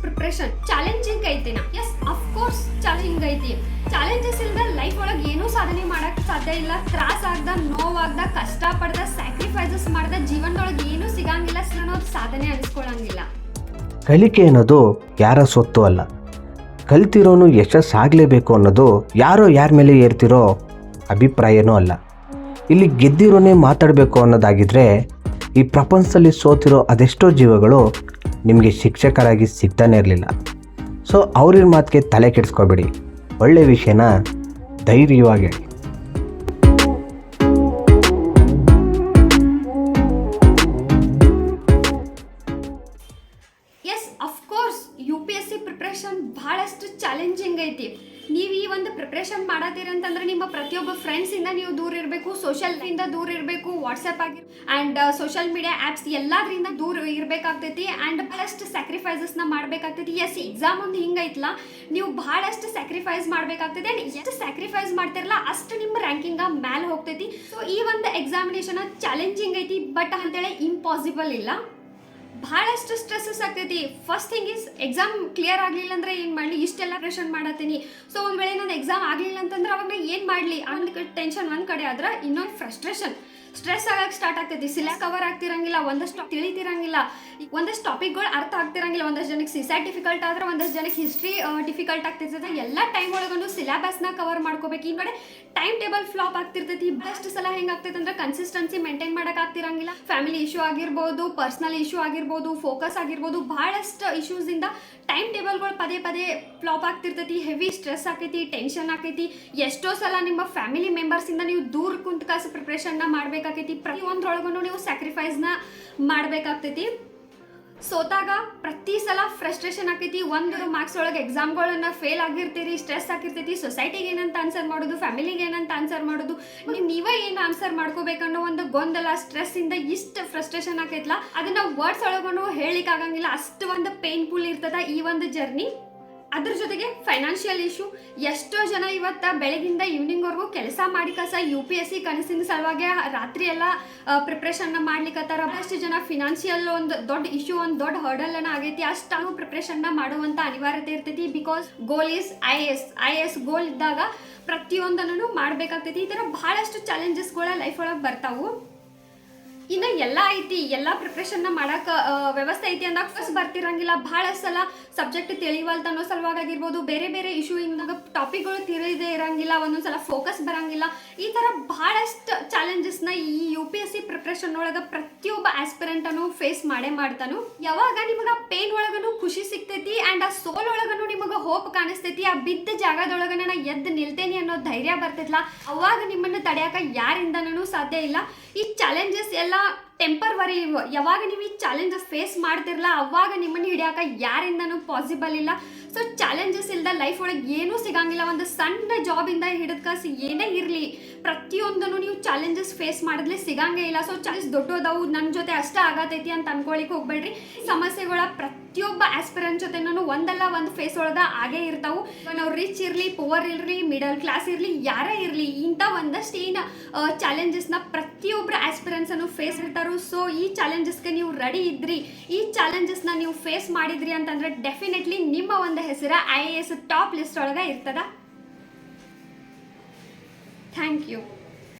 Preparation challenging ಐತೆನಾ? Yes of course challenging ಐತಿ? Challenges ಇಲ್ದ ಲೈಫ್ ಒಳಗೆ ಏನೂ ಸಾಧನೆ ಮಾಡಕ್ ಸಾಧ್ಯ ಇಲ್ಲ. ತ್ರಾಸ ಆಗ್ದ, ನೋವಾಗ್ದ ಕಷ್ಟ ಪಡ್ದ ಸ್ಯಾಕ್ರಿಫೈಸಸ್ ಮಾಡ್ದ, ಜೀವನದೊಳಗೆ ಏನೂ ಸಿಗಂಗಿಲ್ಲ. ಅನ್ನೋದು ಸಾಧನೆ ಅನ್ಸ್ಕೊಳಂಗಿಲ್ಲ. ಕಲಿಕೆ ಅನ್ನೋದು ಯಾರ ಸೊತ್ತು ಅಲ್ಲ. ಕಲ್ತಿರೋನು ಯಶಸ್ಸಾಗಲೇಬೇಕು ಅನ್ನೋದು ಯಾರೋ ಯಾರ ಮೇಲೆ ಏರ್ತಿರೋ ಅಭಿಪ್ರಾಯನೂ ಅಲ್ಲ. ಇಲ್ಲಿ ಗೆದ್ದಿರೋನೇ ಮಾತಾಡಬೇಕು ಅನ್ನೋದಾಗಿದ್ದರೆ ಈ ಪ್ರಪಂಚದಲ್ಲಿ ಸೋತಿರೋ ಅದೆಷ್ಟೋ ಜೀವಗಳು ನಿಮಗೆ ಶಿಕ್ಷಕರಾಗಿ ಸಿಗ್ತಾನೆ ಇರಲಿಲ್ಲ. ಸೊ ಅವ್ರಿನ ಮಾತಿಗೆ ತಲೆ ಕೆಡಿಸ್ಕೋಬೇಡಿ. ಒಳ್ಳೆಯ ವಿಷಯನ ಧೈರ್ಯವಾಗಿ ಹೇಳಿ. Yes of course U P S C ಭಾಳಷ್ಟು ಚಾಲೆಂಜಿಂಗ್ ಐತಿ. ನೀವು ಈ ಒಂದು ಪ್ರಿಪ್ರೇಷನ್ ಮಾಡತ್ತೀರಿ ಅಂತಂದ್ರೆ ನಿಮ್ಮ ಪ್ರತಿಯೊಬ್ಬ ಫ್ರೆಂಡ್ಸಿಂದ ನೀವು ದೂರ ಇರಬೇಕು ಸೋಷಿಯಲ್ ಇಂದ ದೂರ ಇರಬೇಕು ವಾಟ್ಸಪ್ ಆಗಿ ಆ್ಯಂಡ್ ಸೋಷಿಯಲ್ ಮೀಡಿಯಾ ಆ್ಯಪ್ಸ್ ಎಲ್ಲದರಿಂದ ದೂರ ಇರಬೇಕಾಗ್ತೈತಿ ಆ್ಯಂಡ್ ಬಹಳಷ್ಟು ಸ್ಯಾಕ್ರಿಫೈಸಸ್ನ ಮಾಡಬೇಕಾಗ್ತೈತಿ. ಎಸ್ ಎಕ್ಸಾಮ್ ಒಂದು ಹಿಂಗೈತಲ್ಲ ನೀವು ಬಹಳಷ್ಟು ಸ್ಯಾಕ್ರಿಫೈಸ್ ಮಾಡಬೇಕಾಗ್ತೈತಿ ಆ್ಯಂಡ್ ಎಷ್ಟು ಸ್ಯಾಕ್ರಿಫೈಸ್ ಮಾಡ್ತಿರಲ್ಲ ಅಷ್ಟು ನಿಮ್ಮ ರ್ಯಾಂಕಿಂಗ ಮ್ಯಾಲೆ ಹೋಗ್ತೈತಿ. ಸೊ ಈ ಒಂದು ಎಕ್ಸಾಮಿನೇಷನ್ ಚಾಲೆಂಜಿಂಗ್ ಐತಿ ಬಟ್ ಅಂತೇಳಿ ಇಂಪಾಸಿಬಲ್ ಇಲ್ಲ. ಭಾಳಷ್ಟು ಸ್ಟ್ರೆಸ್ಸಸ್ ಆಗ್ತೈತಿ. First thing is exam clear ಆಗಲಿಲ್ಲ ಅಂದ್ರೆ ಏನು ಮಾಡಲಿ? ಇಷ್ಟೆಲ್ಲ ಪ್ರೆಷನ್ ಮಾಡತ್ತೀನಿ. ಸೊ ಒಂದು ವೇಳೆ ನಾನು ಎಕ್ಸಾಮ್ ಆಗಲಿಲ್ಲ ಅಂತಂದ್ರೆ ಅವಾಗ ಏನು ಮಾಡಲಿ? ಒಂದು ಟೆನ್ಷನ್ ಒಂದು ಕಡೆ ಆದ್ರೆ ಇನ್ನೊಂದು ಫ್ರಸ್ಟ್ರೇಷನ್ ಸ್ಟ್ರೆಸ್ ಆಗಕ್ಕೆ ಸ್ಟಾರ್ಟ್ ಆಗ್ತೈತಿ. ಸಿಲೆಕ್ಟ್ ಕವರ್ ಆಗ್ತಿರಂಗಿಲ್ಲ, ಒಂದಷ್ಟು ತಿಳಿತಿರಂಗಿಲ್ಲ. ಒಂದಷ್ಟು ಟಾಪಿಕ್ಗಳು ಅರ್ಥ ಆಗ್ತಿರಂಗಿಲ್ಲ. ಒಂದಷ್ಟು ಜನಕ್ಕೆ ಸಿಸೈಡ್ ಡಿಫಿಕಲ್ಟ್ ಆದ್ರೆ, ಒಂದಷ್ಟು ಜನಕ್ಕೆ ಹಿಸ್ಟ್ರಿ ಡಿಫಿಕಲ್ಟ್ ಆಗ್ತಿರ್ತದೆ ಎಲ್ಲ ಟೈಮ್ ಒಳಗೊಂಡು ಸಿಲೆಬಸ್ನ ಕವರ್ ಮಾಡ್ಕೋಬೇಕು. ಈ ಕಡೆ ಟೈಮ್ ಟೇಬಲ್ ಫ್ಲಾಪ್ ಆಗ್ತಿರ್ತೈತಿ. ಬೆಸ್ಟ್ ಸಲ ಹೆಂಗಾಗ್ತೈತೆ ಅಂದ್ರೆ ಕನ್ಸಿಸ್ಟೆನ್ಸಿ ಮೇಂಟೈನ್ ಮಾಡಕ್ ಆಗ್ತಿರಂಗಿಲ್ಲ. ಫ್ಯಾಮಿಲಿ ಇಶ್ಯೂ ಆಗಿರ್ಬೋದು ಪರ್ಸನಲ್ ಇಶ್ಯೂ ಆಗಿರ್ಬೋದು ಫೋಕಸ್ ಆಗಿರ್ಬೋದು ಬಹಳಷ್ಟು ಇಶ್ಯೂಸ್ ಇಂದ ಟೈಮ್ ಟೇಬಲ್ಗಳು ಪದೇ ಪದೇ ಫ್ಲಾಪ್ ಆಗ್ತಿರ್ತೈತಿ. ಹೆವಿ ಸ್ಟ್ರೆಸ್ ಆಕೈತಿ ಟೆನ್ಷನ್ ಆಕೈತಿ ಎಷ್ಟೋ ಸಲ ನಿಮ್ಮ ಫ್ಯಾಮಿಲಿ ಮೆಂಬರ್ಸಿಂದ ನೀವು ದೂರ ಕುಂತ ಕಾಸು ಪ್ರಿಪ್ರೇಷನ್ನ ಮಾಡಬೇಕಾಕೈತಿ ಪ್ರತಿಯೊಂದ್ರೊಳಗೂ ನೀವು ಸ್ಯಾಕ್ರಿಫೈಸ್ನ ಮಾಡಬೇಕಾಗ್ತೈತಿ. ಸೋತಾಗ ಪ್ರತಿ ಸಲ ಫ್ರಸ್ಟ್ರೇಷನ್ ಆಕೈತಿ. ಒಂದು ಮಾರ್ಕ್ಸ್ ಒಳಗೆ ಎಕ್ಸಾಮ್ಗಳನ್ನ ಫೇಲ್ ಆಗಿರ್ತೀರಿ ಸ್ಟ್ರೆಸ್ ಆಗಿರ್ತೈತಿ ಸೊಸೈಟಿಗೆ ಏನಂತ ಆನ್ಸರ್ ಮಾಡೋದು ಫ್ಯಾಮಿಲಿಗೆ ಏನಂತ ಆನ್ಸರ್ ಮಾಡೋದು. ನೀವು ನೀವೇ ಏನು ಆನ್ಸರ್ ಮಾಡ್ಕೋಬೇಕನ್ನೋ ಒಂದು ಗೊಂದಲ ಸ್ಟ್ರೆಸ್ ಇಂದ ಇಷ್ಟು ಫ್ರಸ್ಟ್ರೇಷನ್ ಆಕೈತ್ಲ. ಅದನ್ನ ವರ್ಡ್ಸ್ ಒಳಗೂ ಹೇಳಿಕ್ ಆಗಂಗಿಲ್ಲ ಅಷ್ಟು ಒಂದು ಪೇನ್ಫುಲ್ ಇರ್ತದ ಈ ಒಂದು ಜರ್ನಿ ಅದ್ರ ಜೊತೆಗೆ ಫೈನಾನ್ಷಿಯಲ್ ಇಶ್ಯೂ ಎಷ್ಟೋ ಜನ ಇವತ್ತ ಬೆಳಗಿಂದ ಈವ್ನಿಂಗ್ವರೆಗೂ ಕೆಲಸ ಮಾಡಿ ಕಸ ಯು ಪಿ ಎಸ್ ಸಿ ಕನಸಿನ ಸಲುವಾಗಿ ರಾತ್ರಿ ಎಲ್ಲ ಪ್ರಿಪ್ರೇಷನ್ನ ಮಾಡ್ಲಿಕ್ಕತ್ತಾರ ಬಹಳಷ್ಟು ಜನ ಫಿನಾನ್ಷಿಯಲ್ ಒಂದು ದೊಡ್ಡ ಇಶ್ಯೂ ಒಂದು ದೊಡ್ಡ ಹರ್ಡಲ್ ಅನ್ನ ಆಗೈತಿ. ಅಷ್ಟು ಪ್ರಿಪ್ರೇಷನ್ನ ಮಾಡುವಂತ ಅನಿವಾರ್ಯತೆ ಇರ್ತೈತಿ because goal is I S I S goal ಇದ್ದಾಗ ಪ್ರತಿಯೊಂದನ್ನು ಮಾಡ್ಬೇಕಾಗ್ತೈತಿ. ಈ ಥರ ಭಾಳಷ್ಟು ಚಾಲೆಂಜಸ್ಗಳ ಲೈಫ್ ಒಳಗೆ ಬರ್ತಾವು. ಇನ್ನ ಎಲ್ಲ ಐತಿ, ಎಲ್ಲ ಪ್ರಿಪ್ರೇಷನ್ನ ಮಾಡಕ್ಕೆ ವ್ಯವಸ್ಥೆ ಐತಿ ಅಂದಾಗ ಫಸ್ಟ್ ಬರ್ತಿರಂಗಿಲ್ಲ. ಬಹಳ ಸಲ ಸಬ್ಜೆಕ್ಟ್ ತಿಳಿವಲ್ತ ಅನ್ನೋ ಸಲುವಾಗಿ ಆಗಿರ್ಬೋದು. ಬೇರೆ ಬೇರೆ ಇಶ್ಯೂ ಇಂದಾಗ ಟಾಪಿಕ್ಗಳು ತಿಳಿದೇ ಇರಂಗಿಲ್ಲ ಒಂದೊಂದ್ಸಲ ಫೋಕಸ್ ಬರಂಗಿಲ್ಲ. ಈ ತರ ಬಹಳಷ್ಟು ಚಾಲೆಂಜಸ್ನ ಈ U P S C preparation ಒಳಗ ಪ್ರತಿಯೊಬ್ಬ ಆಸ್ಪಿರೆಂಟ್ ಅನ್ನು ಫೇಸ್ ಮಾಡೇ ಮಾಡ್ತಾನು. ಯಾವಾಗ ನಿಮಗ ಪೇನ್ ಒಳಗನು ಖುಷಿ ಸಿಗ್ತೈತಿ ಅಂಡ್ ಆ ಸೋಲ್ ಒಳಗನು ಹೋಪ್ ಕಾಣಿಸ್ತೈತಿ. ಆ ಬಿದ್ದ ಜಾಗದೊಳಗನ ನಾ ಎದ್ದು ನಿಲ್ತೇನೆ ಅನ್ನೋ ಧೈರ್ಯ ಬರ್ತೈತ್ಲ ಅವಾಗ ನಿಮ್ಮನ್ನು ತಡೆಯಕ ಯಾರಿಂದನೂ ಸಾಧ್ಯ ಇಲ್ಲ. ಈ ಚಾಲೆಂಜಸ್ ಎಲ್ಲ ಟೆಂಪರ್ವರಿ ಯಾವಾಗ ನೀವು ಈ ಚಾಲೆಂಜಸ್ ಫೇಸ್ ಮಾಡ್ತಿರಲ್ಲ, ಅವಾಗ ನಿಮ್ಮನ್ನ ಹಿಡಿಯಾಕ ಯಾರಿಂದನೂ ಪಾಸಿಬಲ್ ಇಲ್ಲ. ಸೊ ಚಾಲೆಂಜಸ್ ಇಲ್ಲದ ಲೈಫ್ ಒಳಗೆ ಏನೂ ಸಿಗಂಗಿಲ್ಲ. ಒಂದು ಸಣ್ಣ ಜಾಬಿಂದ ಹಿಡಿದ ಕಾಸು ಏನೇ ಇರಲಿ, ಪ್ರತಿಯೊಂದನ್ನು ನೀವು ಚಾಲೆಂಜಸ್ ಫೇಸ್ ಮಾಡಿದ್ಲೆ ಸಿಗಂಗೇ ಇಲ್ಲ. ಸೊ ಚಾಲೆಂಜ್ ದೊಡ್ಡದವು ನನ್ನ ಜೊತೆ ಅಷ್ಟೇ ಆಗತೈತಿ ಅಂತ ಅನ್ಕೊಳಿಕ್ ಹೋಗ್ಬೇಡ್ರಿ. ಸಮಸ್ಯೆಗಳ ಪ್ರತಿಯೊಬ್ಬ ಆಸ್ಪಿರೆಂಟ್ ಜೊತೆನೂ ಒಂದಲ್ಲ ಒಂದು ಫೇಸ್ ಒಳಗೆ ಆಗೇ ಇರ್ತಾವು. ನಾವು ರಿಚ್ ಇರಲಿ ಪುವರ್ ಇರಲಿ ಮಿಡಲ್ ಕ್ಲಾಸ್ ಇರಲಿ, ಯಾರೇ ಇರಲಿ ಇಂಥ ಒಂದಷ್ಟು ಏನು ಚಾಲೆಂಜಸ್ನ ಪ್ರತಿಯೊಬ್ಬರ ಆಸ್ಪಿರೆಂಟ್ಸ್ ಅನ್ನು ಫೇಸ್ ಇರ್ತಾರೋ ಸೊ ಈ ಚಾಲೆಂಜಸ್ಗೆ ನೀವು ರೆಡಿ ಇದ್ರಿ. ಈ ಚಾಲೆಂಜಸ್ನ ನೀವು ಫೇಸ್ ಮಾಡಿದ್ರಿ ಅಂತಂದ್ರೆ ಡೆಫಿನೆಟ್ಲಿ ನಿಮ್ಮ ಒಂದು ಹೆಸರ I A S top list ಒಳಗೆ ಇರ್ತದ. Thank you